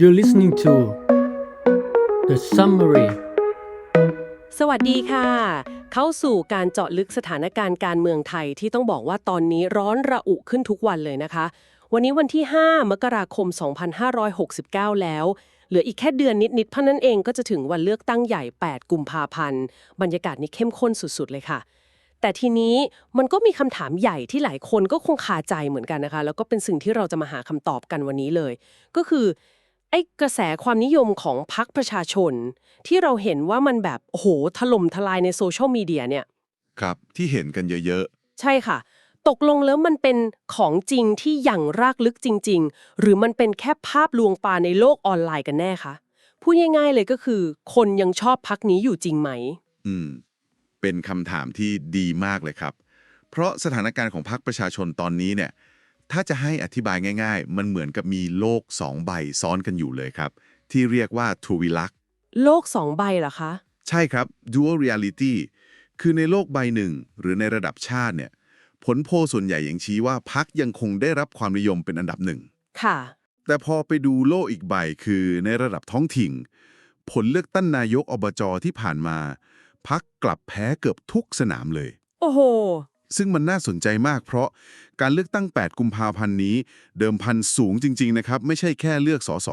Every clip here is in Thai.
You're listening to The Summary สวัสดีค่ะ เข้าสู่การเจาะลึกสถานการณ์การเมืองไทยที่ต้องบอกว่าตอนนี้ร้อนระอุขึ้นทุกวันเลยนะคะ วันนี้วันที่ 5 มกราคม 2569 แล้ว เหลืออีกแค่เดือนนิดๆเท่านั้นเองก็จะถึงวันเลือกตั้งใหญ่ 8 กุมภาพันธ์ บรรยากาศนี้เข้มข้นสุดๆเลยค่ะแต่ทีนี้มันก็มีคำถามใหญ่ที่หลายคนก็คงคาใจเหมือนกันนะคะ แล้วก็เป็นสิ่งที่เราจะมาหาคำตอบกันวันนี้เลย ก็คือ ไอ้กระแสความนิยมของพรรคประชาชน ที่เราเห็นว่ามันแบบโอ้โหถล่มทลายในโซเชียลมีเดียเนี่ย ครับที่เห็นกันเยอะใช่ค่ะ ตกลงแล้วมันเป็นของจริงที่อย่างรากลึกจริง ๆ หรือมันเป็นแค่ภาพลวงตาในโลกออนไลน์กันแน่คะพูดง่ายๆเลยก็คือ คนยังชอบพักนี้อยู่จริงไหม ๆ อืม เป็นคำถามที่ดีมากเลยครับ เพราะสถานการณ์ของพรรคประชาชนตอนนี้เนี่ย ถ้าจะให้อธิบายง่าย ๆ มันเหมือนกับมีโลกสองใบซ้อนกันอยู่เลยครับ ที่เรียกว่าทูวิลักโลกสองใบเหรอคะ ใช่ครับ dual reality คือในโลกใบหนึ่ง หรือในระดับชาติเนี่ย ผลโพลส่วนใหญ่ยังชี้ว่าพรรคยังคงได้รับความนิยมเป็นอันดับหนึ่ง ค่ะ แต่พอไปดูโลกอีกใบคือในระดับท้องถิ่น ผลเลือกตั้งนายกอบจที่ผ่านมา พักกลับแพ้เกือบทุกสนามเลย โอ้โห ซึ่งมันน่าสนใจมากเพราะการเลือกตั้ง 8 กุมภาพันธ์นี้ เดิมพันสูงจริง ๆ นะครับ ไม่ใช่แค่เลือกสส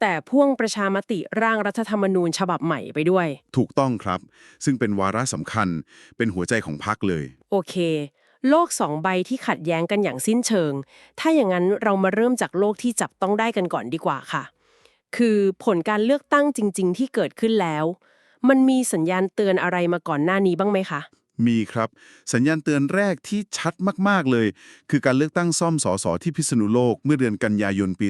แต่พ่วงประชามติร่างรัฐธรรมนูญฉบับใหม่ไปด้วย ถูกต้องครับ ซึ่งเป็นวาระสำคัญ เป็นหัวใจของพักเลย โอเค โลกสองใบที่ขัดแย้งกันอย่างสิ้นเชิง ถ้าอย่างนั้นเรามาเริ่มจากโลกที่จับต้องได้กันก่อนดีกว่าค่ะ คือผลการเลือกตั้งจริง ๆ ที่เกิดขึ้นแล้ว มันมีสัญญาณเตือนอะไรมาก่อนหน้านี้บ้างไหมคะ มีครับ สัญญาณเตือนแรกที่ชัดมาก ๆ เลย คือการเลือกตั้งซ่อมสสที่พิษณุโลกเมื่อเดือนกันยายนปี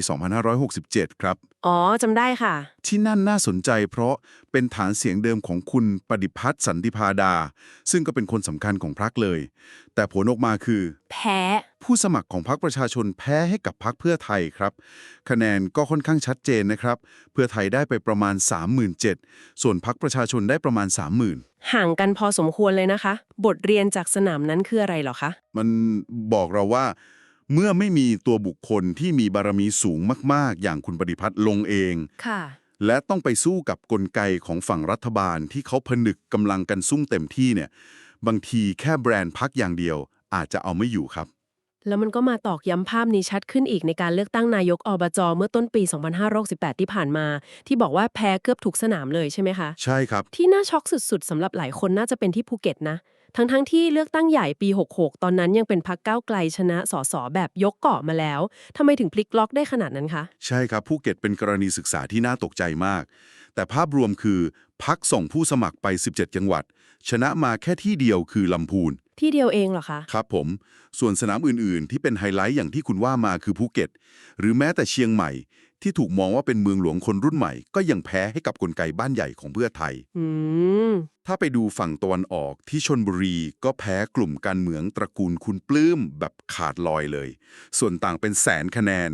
2567 ครับ อ๋อจำได้ค่ะ ที่นั่นน่าสนใจเพราะเป็นฐานเสียงเดิมของคุณปฏิพัฒน์สันติพาดา ซึ่งก็เป็นคนสำคัญของพรรคเลย แต่ผลออกมาคือ แพ้ ผู้สมัครของพรรคประชาชนแพ้ให้กับพรรคเพื่อไทยครับ คะแนนก็ค่อนข้างชัดเจนนะครับ เพื่อไทยได้ไปประมาณ 37,000ส่วนพรรคประชาชนได้ประมาณ 30,000 ห่างกันพอสมควรเลยนะคะ บทเรียนจากสนามนั้นคืออะไรเหรอคะ มันบอกเราว่า เมื่อไม่มีตัวบุคคลที่มีบารมีสูงมาก ๆ อย่างคุณปฏิพัฒน์ลงเอง ค่ะ และต้องไปสู้กับกลไกของฝั่งรัฐบาลที่เขาผนึกกำลังกันซุ่มเต็มที่เนี่ย บางทีแค่แบรนด์พักอย่างเดียวอาจจะเอาไม่อยู่ครับ แล้วมันก็มาตอกย้ำภาพนี้ชัดขึ้นอีกในการเลือกตั้งนายกอบจเมื่อต้นปี 2568 ที่ผ่านมา ที่บอกว่าแพ้เกือบทุกสนามเลยใช่ไหมคะ ใช่ครับ ที่น่าช็อกสุดๆสำหรับหลายคนน่าจะเป็นที่ภูเก็ตนะ ทั้งๆทที่เลือกตั้งใหญ่ปี 66 ตอนนั้นยังเป็นพักก้าวไกลชนะสสแบบยกเกาะมาแล้วทำไมถึงพลิกล็อกได้ขนาดนั้นคะใช่ครับภูเก็ตเป็นกรณีศึกษาที่น่าตกใจมาก แต่ภาพรวมคือพักส่งผู้สมัครไป 17 จังหวัด ชนะมาแค่ที่เดียวคือลำพูน ที่เดียวเองเหรอคะ ครับผม ส่วนสนามอื่นๆ ที่เป็นไฮไลท์อย่างที่คุณว่ามาคือภูเก็ต หรือแม้แต่เชียงใหม่ ที่ถูกมองว่าเป็นเมืองหลวงคนรุ่นใหม่ ก็ยังแพ้ให้กับกลไกบ้านใหญ่ของเพื่อไทย อืม ถ้าไปดูฝั่งตะวันออกที่ชนบุรีก็แพ้กลุ่มการเมืองตระกูลคุณปลื้มแบบขาดลอยเลย ส่วนต่างเป็นแสนคะแนน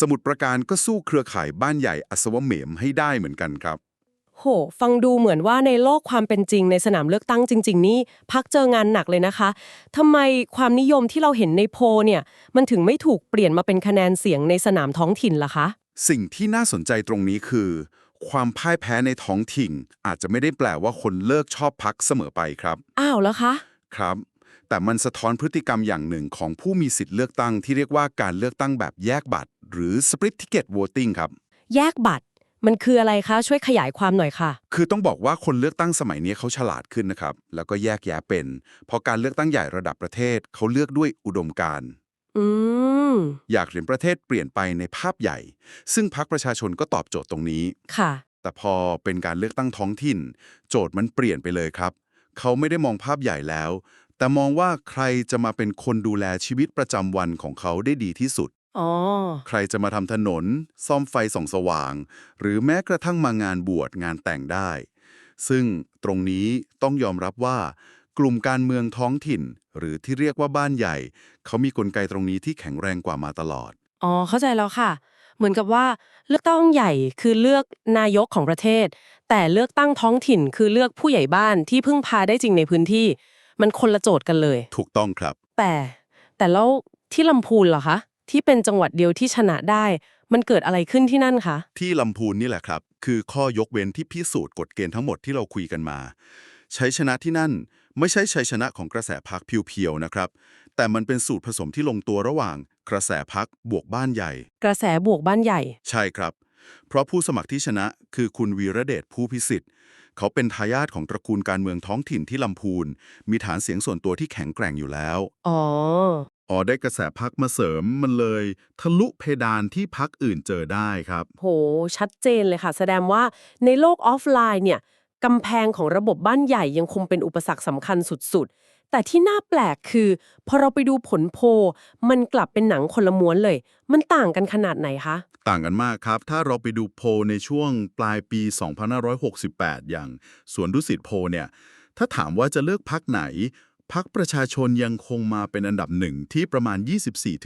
สมุดประการก็สู้เครือข่ายบ้านใหญ่อัศวเหมมให้ได้เหมือนกันครับ โห ฟังดูเหมือนว่าในโลกความเป็นจริงในสนามเลือกตั้งจริง ๆ นี่พักเจองานหนักเลยนะคะทำไมความนิยมที่เราเห็นในโพลเนี่ย มันถึงไม่ถูกเปลี่ยนมาเป็นคะแนนเสียงในสนามท้องถิ่นล่ะคะ สิ่งที่น่าสนใจตรงนี้คือ ความพ่ายแพ้ในท้องถิ่น อาจจะไม่ได้แปลว่าคนเลิกชอบพักเสมอไปครับ อ้าวแล้วคะ ครับ แต่มันสะท้อนพฤติกรรมอย่างหนึ่งของผู้มีสิทธิ์เลือกตั้งที่เรียกว่าการเลือกตั้งแบบแยกบัตร หรือ split ticket voting ครับ แยกบัตร มันคืออะไรคะ ช่วยขยายความหน่อยค่ะ คือต้องบอกว่าคนเลือกตั้งสมัยนี้เขาฉลาดขึ้นนะครับ แล้วก็แยกแยะเป็นพอการเลือกตั้งใหญ่ระดับประเทศเขาเลือกด้วยอุดมการณ์อืม อยากเห็นประเทศเปลี่ยนไปในภาพใหญ่ ซึ่งพรรคประชาชนก็ตอบโจทย์ตรงนี้ ค่ะ แต่พอเป็นการเลือกตั้งท้องถิ่น โจทย์มันเปลี่ยนไปเลยครับ เขาไม่ได้มองภาพใหญ่แล้ว แต่มองว่าใครจะมาเป็นคนดูแลชีวิตประจำวันของเขาได้ดีที่สุด อ๋อ ใครจะมาทำถนน ซ่อมไฟส่องสว่าง หรือแม้กระทั่งมางานบวชงานแต่งได้ ซึ่งตรงนี้ต้องยอมรับว่า กลุ่มการเมืองท้องถิ่น หรือที่เรียกว่าบ้านใหญ่ เขามีกลไกตรงนี้ที่แข็งแรงกว่ามาตลอด อ๋อ เข้าใจแล้วค่ะ เหมือนกับว่าเลือกตั้งใหญ่คือเลือกนายกของประเทศ แต่เลือกตั้งท้องถิ่นคือเลือกผู้ใหญ่บ้านที่พึ่งพาได้จริงในพื้นที่ มันคนละโจทย์กันเลย ถูกต้องครับ แต่แต่แล้วที่ลำพูนเหรอคะ ที่เป็นจังหวัดเดียวที่ชนะได้ มันเกิดอะไรขึ้นที่นั่นคะ ที่ลำพูนนี่แหละครับ คือข้อยกเว้นที่พิสูจน์กฎเกณฑ์ทั้งหมดที่เราคุยกันมา ชัยชนะที่นั่นไม่ใช่ชัยชนะของกระแสพักเพียวๆนะครับ แต่มันเป็นสูตรผสมที่ลงตัวระหว่าง กระแสพักบวกบ้านใหญ่ กระแสบวกบ้านใหญ่ ใช่ครับ เพราะผู้สมัครที่ชนะคือคุณวีระเดชผู้พิสิทธิ์ เขาเป็นทายาทของตระกูลการเมืองท้องถิ่นที่ลำพูน มีฐานเสียงส่วนตัวที่แข็งแกร่งอยู่แล้ว อ๋อ อ๋อได้กระแสพักมาเสริมมันเลย ทะลุเพดานที่พักอื่นเจอได้ครับ โห ชัดเจนเลยค่ะ แสดงว่าในโลกออฟไลน์เนี่ยกำแพงของระบบบ้านใหญ่ยังคงเป็นอุปสรรคสำคัญสุดๆ แต่ที่น่าแปลกคือ พอเราไปดูผลโพลมันกลับเป็นหนังคนละม้วนเลย มันต่างกันขนาดไหนคะ ต่างกันมากครับ ถ้าเราไปดูโพลในช่วงปลายปี 2568 อย่างสวนดุสิตโพลเนี่ย ถ้าถามว่าจะเลือกพักไหน พักประชาชนยังคงมาเป็นอันดับหนึ่งที่ประมาณ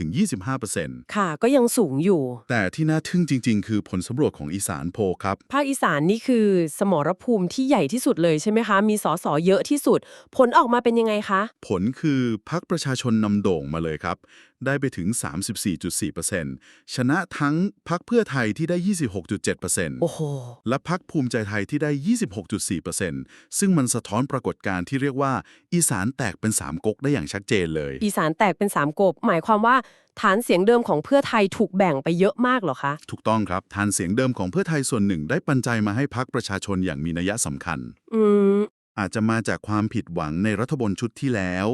24-25%ค่ะ ก็ยังสูงอยู่ แต่ที่น่าทึ่งจริง ๆ คือผลสำรวจของอีสานโพลครับ ภาคอีสานนี่คือสมรภูมิที่ใหญ่ที่สุดเลยใช่ไหมคะ มีสสเยอะที่สุด ผลออกมาเป็นยังไงคะ ผลคือพักประชาชนนำโด่งมาเลยครับ ได้ไปถึง 34.4%ชนะทั้งพักเพื่อไทยที่ได้ 26.7%โอ้โห และพักภูมิใจไทยที่ได้ 26.4%ซึ่งมันสะท้อนปรากฏการณ์ที่เรียกว่า อีสานแตกเป็นสามก๊กได้อย่างชัดเจนเลย อีสานแตกเป็นสามกบหมายความว่าฐานเสียงเดิมของเพื่อไทยถูกแบ่งไปเยอะมากเหรอคะ ถูกต้องครับ ฐานเสียงเดิมของเพื่อไทยส่วนหนึ่งได้ปันใจมาให้พักประชาชนอย่างมีนัยสำคัญ อืมอาจจะมาจากความผิดหวังในรัฐบาลชุดที่แล้ว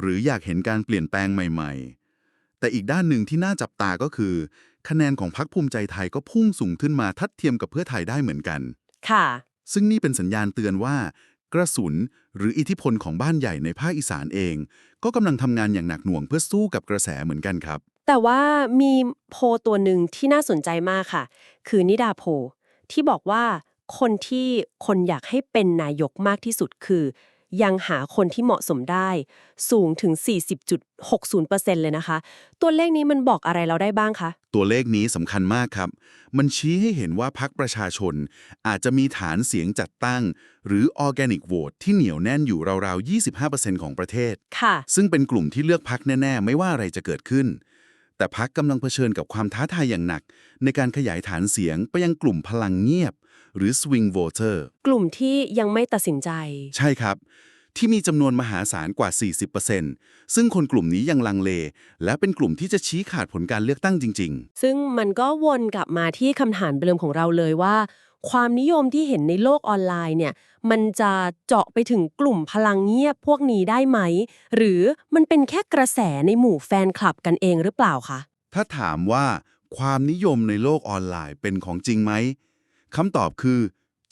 หรืออยากเห็นการเปลี่ยนแปลงใหม่ๆ แต่อีกด้านหนึ่งที่น่าจับตาก็คือ คะแนนของพรรคภูมิใจไทยก็พุ่งสูงขึ้นมาทัดเทียมกับเพื่อไทยได้เหมือนกัน ค่ะ ซึ่งนี่เป็นสัญญาณเตือนว่า กระสุนหรืออิทธิพลของบ้านใหญ่ในภาคอีสานเอง ก็กำลังทำงานอย่างหนักหน่วงเพื่อสู้กับกระแสเหมือนกันครับ แต่ว่ามีโพลตัวหนึ่งที่น่าสนใจมากค่ะ คือนิดาโพลที่บอกว่าคนที่คนอยากให้เป็นนายกมากที่สุดคือ ยังหาคนที่เหมาะสมได้ สูงถึง 40.60%เลยนะคะ ตัวเลขนี้มันบอกอะไรเราได้บ้างคะ ตัวเลขนี้สำคัญมากครับ มันชี้ให้เห็นว่าพรรคประชาชน อาจจะมีฐานเสียงจัดตั้ง หรือ Organic Vote ที่เหนียวแน่นอยู่ราวๆ 25%ของประเทศ ค่ะ ซึ่งเป็นกลุ่มที่เลือกพักแน่ๆ ไม่ว่าอะไรจะเกิดขึ้น แต่พักกำลังเผชิญกับความท้าทายอย่างหนัก ในการขยายฐานเสียงไปยังกลุ่มพลังเงียบ หรือ Swing Voter กลุ่มที่ยังไม่ตัดสินใจ ใช่ครับ ที่มีจำนวนมหาศาลกว่า 40%ซึ่งคนกลุ่มนี้ยังลังเล และเป็นกลุ่มที่จะชี้ขาดผลการเลือกตั้งจริงๆซึ่งมันก็วนกลับมาที่คำถามเดิมของเราเลยว่า ความนิยมที่เห็นในโลกออนไลน์เนี่ย มันจะเจาะไปถึงกลุ่มพลังเงียบพวกนี้ได้ไหม หรือมันเป็นแค่กระแสในหมู่แฟนคลับกันเองหรือเปล่าคะถ้าถามว่าความนิยมในโลกออนไลน์เป็นของจริงไหม คำตอบคือ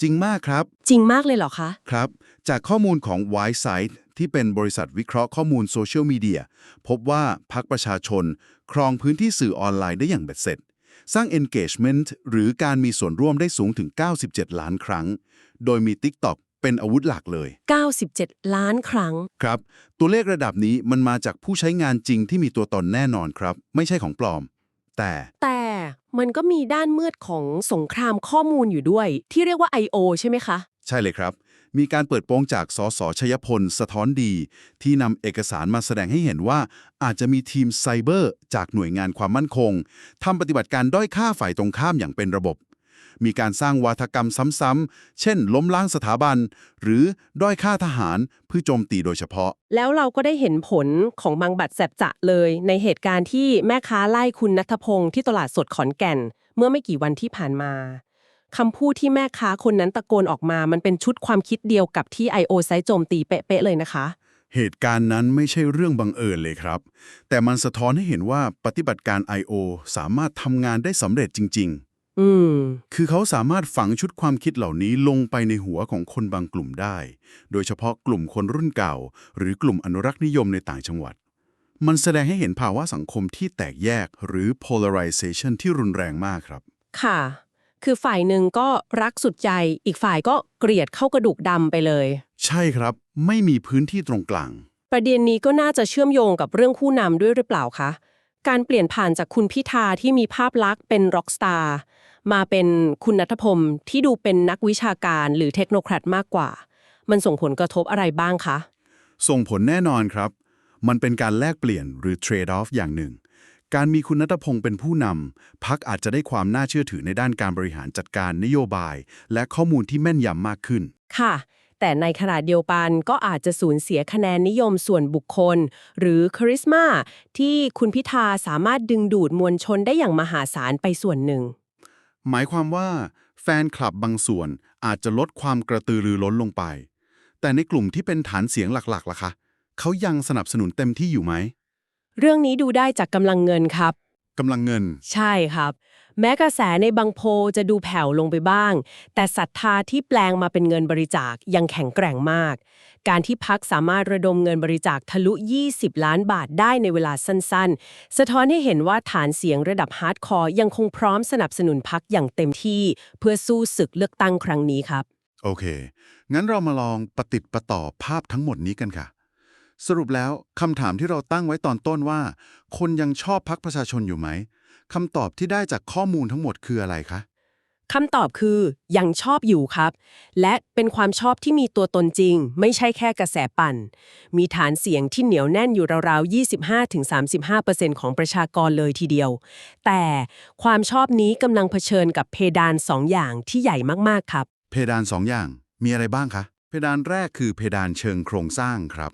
จริงมากครับ จริงมากเลยเหรอคะ ครับ จากข้อมูลของ w i s i t e ที่เป็นบริษัทวิเคราะห์ข้อมูลโซเชียลมีเดียพบว่าพรรคประชาชน ครองพื้นที่สื่อออนไลน์ได้อย่างเบ็ดเสร็จ สร้าง engagement หรือการมีส่วนร่วมได้สูงถึง 97 ล้านครั้ง โดยมี TikTok เป็นอาวุธหลักเลย 97 ล้านครั้ง ครับ ตัวเลขระดับนี้มันมาจากผู้ใช้งานจริงที่มีตัวตนแน่นอนครับ ไม่ใช่ของปลอม แต่ แต่ มันก็มีด้านมืดของสงครามข้อมูลอยู่ด้วย ที่เรียกว่า I.O. ใช่ไหมคะ ใช่เลยครับ มีการเปิดโปงจากสสชยพล สะท้อนดี ที่นำเอกสารมาแสดงให้เห็นว่า อาจจะมีทีมไซเบอร์ จากหน่วยงานความมั่นคงทำปฏิบัติการด้อยค่าฝ่ายตรงข้ามอย่างเป็นระบบ มีการสร้างวาทกรรมซ้ำๆ เช่น ล้มล้างสถาบัน หรือด้อยค่าทหารเพื่อโจมตีโดยเฉพาะ แล้วเราก็ได้เห็นผลของบางบัตรแสบจะเลย ในเหตุการณ์ที่แม่ค้าไล่คุณนัทพงศ์ที่ตลาดสดขอนแก่น เมื่อไม่กี่วันที่ผ่านมาคำพูดที่แม่ค้าคนนั้นตะโกนออกมา มันเป็นชุดความคิดเดียวกับที่ I.O. ไซต์โจมตีเป๊ะๆเลยนะคะ เหตุการณ์นั้นไม่ใช่เรื่องบังเอิญเลยครับ แต่มันสะท้อนให้เห็นว่าปฏิบัติการ I.O. สามารถทำงานได้สำเร็จจริง ๆ อืม คือเขาสามารถฝังชุดความคิดเหล่านี้ลงไปในหัวของคนบางกลุ่มได้ โดยเฉพาะกลุ่มคนรุ่นเก่า หรือกลุ่มอนุรักษ์นิยมในต่างจังหวัด มันแสดงให้เห็นภาวะสังคมที่แตกแยกหรือ polarization ที่รุนแรงมากครับ ค่ะ คือฝ่ายหนึ่งก็รักสุดใจ อีกฝ่ายก็เกลียดเข้ากระดูกดำไปเลย ใช่ครับ ไม่มีพื้นที่ตรงกลาง ประเด็นนี้ก็น่าจะเชื่อมโยงกับเรื่องผู้นำด้วยหรือเปล่าคะ การเปลี่ยนผ่านจากคุณพิธาที่มีภาพลักษณ์เป็นร็อกสตาร์ มาเป็นคุณนัทพมที่ดูเป็นนักวิชาการหรือเทคโนแครดมากกว่า มันส่งผลกระทบอะไรบ้างคะ ส่งผลแน่นอนครับ มันเป็นการแลกเปลี่ยนหรือ trade off อย่างหนึ่ง การมีคุณนัทพงศ์เป็นผู้นำพักอาจจะได้ความน่าเชื่อถือในด้านการบริหารจัดการนโยบาย และข้อมูลที่แม่นยำมากขึ้น ค่ะแต่ในขณะเดียวกันก็อาจจะสูญเสียคะแนนนิยมส่วนบุคคล หรือคาริสมาที่คุณพิธาสามารถดึงดูดมวลชนได้อย่างมหาศาลไปส่วนหนึ่ง หมายความว่าแฟนคลับบางส่วนอาจจะลดความกระตือรือร้นลงไป แต่ในกลุ่มที่เป็นฐานเสียงหลักๆล่ะคะเขายังสนับสนุนเต็มที่อยู่ไหม เรื่องนี้ดูได้จากกำลังเงินครับ กำลังเงิน ใช่ครับ แม้กระแสในบางโพลจะดูแผ่วลงไปบ้าง แต่ศรัทธาที่แปลงมาเป็นเงินบริจาคยังแข็งแกร่งมาก การที่พักสามารถระดมเงินบริจาคทะลุ 20 ล้านบาทได้ในเวลาสั้นๆ สะท้อนให้เห็นว่าฐานเสียงระดับฮาร์ดคอร์ยังคงพร้อมสนับสนุนพักอย่างเต็มที่ เพื่อสู้ศึกเลือกตั้งครั้งนี้ครับ โอเค งั้นเรามาลองประติดประต่อภาพทั้งหมดนี้กันค่ะ สรุปแล้วคำถามที่เราตั้งไว้ตอนต้นว่า คนยังชอบพักประชาชนอยู่ไหมคำตอบที่ได้จากข้อมูลทั้งหมดคืออะไรคะ คำตอบคือยังชอบอยู่ครับ และเป็นความชอบที่มีตัวตนจริง ไม่ใช่แค่กระแสปั่น มีฐานเสียงที่เหนียวแน่นอยู่ราวๆ 25-35%ของประชากรเลยทีเดียว แต่ความชอบนี้กำลังเผชิญกับเพดานสองอย่างที่ใหญ่มากๆครับ เพดานสองอย่างมีอะไรบ้างคะ เพดานแรกคือเพดานเชิงโครงสร้างครับ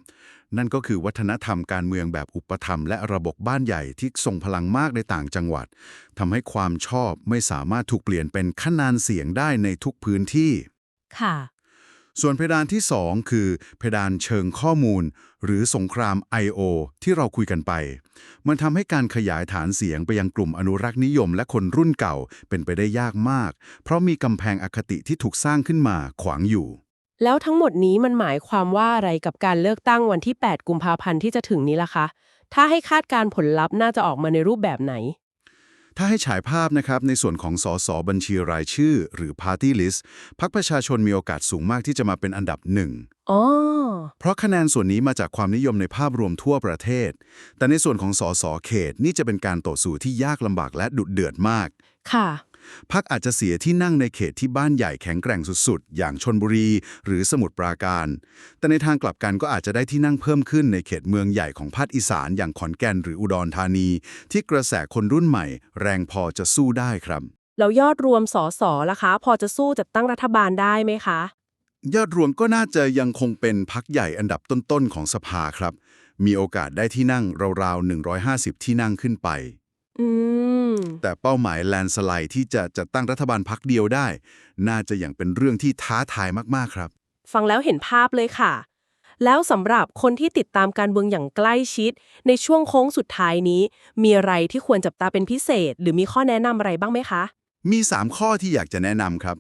นั่นก็คือวัฒนธรรมการเมืองแบบอุปถัมภ์และระบบบ้านใหญ่ที่ทรงพลังมากในต่างจังหวัดทำให้ความชอบไม่สามารถถูกเปลี่ยนเป็นคะแนนเสียงได้ในทุกพื้นที่ ค่ะ ส่วนเพดานที่ 2 คือ เพดานเชิงข้อมูล หรือสงคราม I.O. ที่เราคุยกันไป มันทำให้การขยายฐานเสียงไปยังกลุ่มอนุรักษ์นิยมและคนรุ่นเก่าเป็นไปได้ยากมาก เพราะมีกำแพงอคติที่ถูกสร้างขึ้นมาขวางอยู่ แล้วทั้งหมดนี้มันหมายความว่าอะไรกับการเลือกตั้งวันที่ 8 กุมภาพันธ์ที่จะถึงนี้ล่ะคะ ถ้าให้คาดการณ์ผลลัพธ์น่าจะออกมาในรูปแบบไหน ถ้าให้ฉายภาพนะครับในส่วนของสสบัญชีรายชื่อ หรือ Party List พรรคประชาชนมีโอกาสสูงมากที่จะมาเป็นอันดับหนึ่ง อ๋อ เพราะคะแนนส่วนนี้มาจากความนิยมในภาพรวมทั่วประเทศ แต่ในส่วนของสสเขตนี่จะเป็นการต่อสู้ที่ยากลำบากและดุเดือดมาก ค่ะ พักอาจจะเสียที่นั่งในเขตที่บ้านใหญ่แข็งแกร่งสุดๆ อย่างชนบุรี หรือสมุทรปราการ แต่ในทางกลับกันก็อาจจะได้ที่นั่งเพิ่มขึ้นในเขตเมืองใหญ่ของภาคอีสานอย่างขอนแก่นหรืออุดรธานี ที่กระแสคนรุ่นใหม่ แรงพอจะสู้ได้ครับ แล้วยอดรวมสสล่ะคะ พอจะสู้จัดตั้งรัฐบาลได้ไหมคะ ยอดรวมก็น่าจะยังคงเป็นพักใหญ่อันดับต้นๆของสภาครับ มีโอกาสได้ที่นั่งราวๆ150 ที่นั่งขึ้นไป อืม แต่เป้าหมายแลนสไลด์ที่จะจัดตั้งรัฐบาลพักเดียวได้ น่าจะยังเป็นเรื่องที่ท้าทายมากๆครับ ฟังแล้วเห็นภาพเลยค่ะ แล้วสำหรับคนที่ติดตามการเมืองอย่างใกล้ชิด ในช่วงโค้งสุดท้ายนี้ มีอะไรที่ควรจับตาเป็นพิเศษ หรือมีข้อแนะนำอะไรบ้างไหมคะ มี 3 ข้อที่อยากจะแนะนำครับ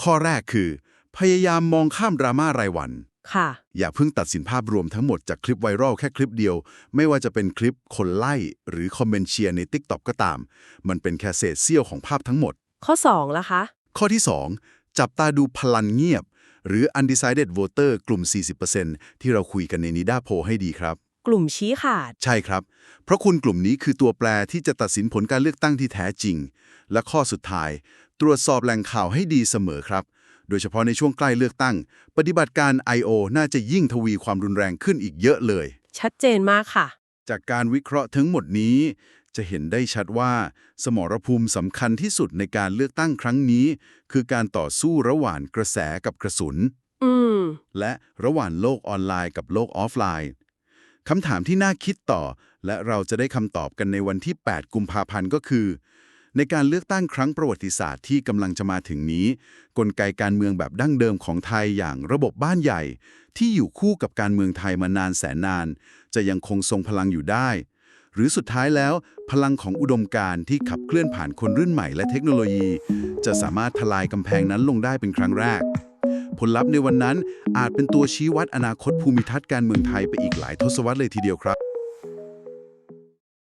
ข้อแรกคือ พยายามมองข้ามดราม่ารายวัน ค่ะ อย่าเพิ่งตัดสินภาพรวมทั้งหมดจากคลิปไวรัลแค่คลิปเดียว ไม่ว่าจะเป็นคลิปคนไล่หรือคอมเมนต์เชียร์ใน TikTok ก็ตาม มันเป็นแค่เศษเสี้ยวของภาพทั้งหมด ข้อ2ล่ะคะ ข้อที่ 2 จับตาดูพลันเงียบ หรือ undecided voter กลุ่ม 40%ที่เราคุยกันในนิดาโพลให้ดีครับกลุ่มชี้ขาด ใช่ครับ เพราะคุณกลุ่มนี้คือตัวแปรที่จะตัดสินผลการเลือกตั้งที่แท้จริง และข้อสุดท้าย ตรวจสอบแหล่งข่าวให้ดีเสมอครับ โดยเฉพาะในช่วงใกล้เลือกตั้ง ปฏิบัติการ I.O. น่าจะยิ่งทวีความรุนแรงขึ้นอีกเยอะเลย ชัดเจนมากค่ะ จากการวิเคราะห์ทั้งหมดนี้ จะเห็นได้ชัดว่า สมรภูมิสำคัญที่สุดในการเลือกตั้งครั้งนี้ คือการต่อสู้ระหว่างกระแสกับกระสุนอืมและระหว่างโลกออนไลน์กับโลกออฟไลน์คำถามที่น่าคิดต่อ และเราจะได้คำตอบกันในวันที่ 8 กุมภาพันธ์ก็คือ ในการเลือกตั้งครั้งประวัติศาสตร์ที่กำลังจะมาถึงนี้ กลไกการเมืองแบบดั้งเดิมของไทยอย่างระบบบ้านใหญ่ ที่อยู่คู่กับการเมืองไทยมานานแสนนาน จะยังคงทรงพลังอยู่ได้ หรือสุดท้ายแล้ว พลังของอุดมการณ์ที่ขับเคลื่อนผ่านคนรุ่นใหม่และเทคโนโลยี จะสามารถทลายกำแพงนั้นลงได้เป็นครั้งแรก ผลลัพธ์ในวันนั้นอาจเป็นตัวชี้วัดอนาคตภูมิทัศน์การเมืองไทยไปอีกหลายทศวรรษเลยทีเดียวครับ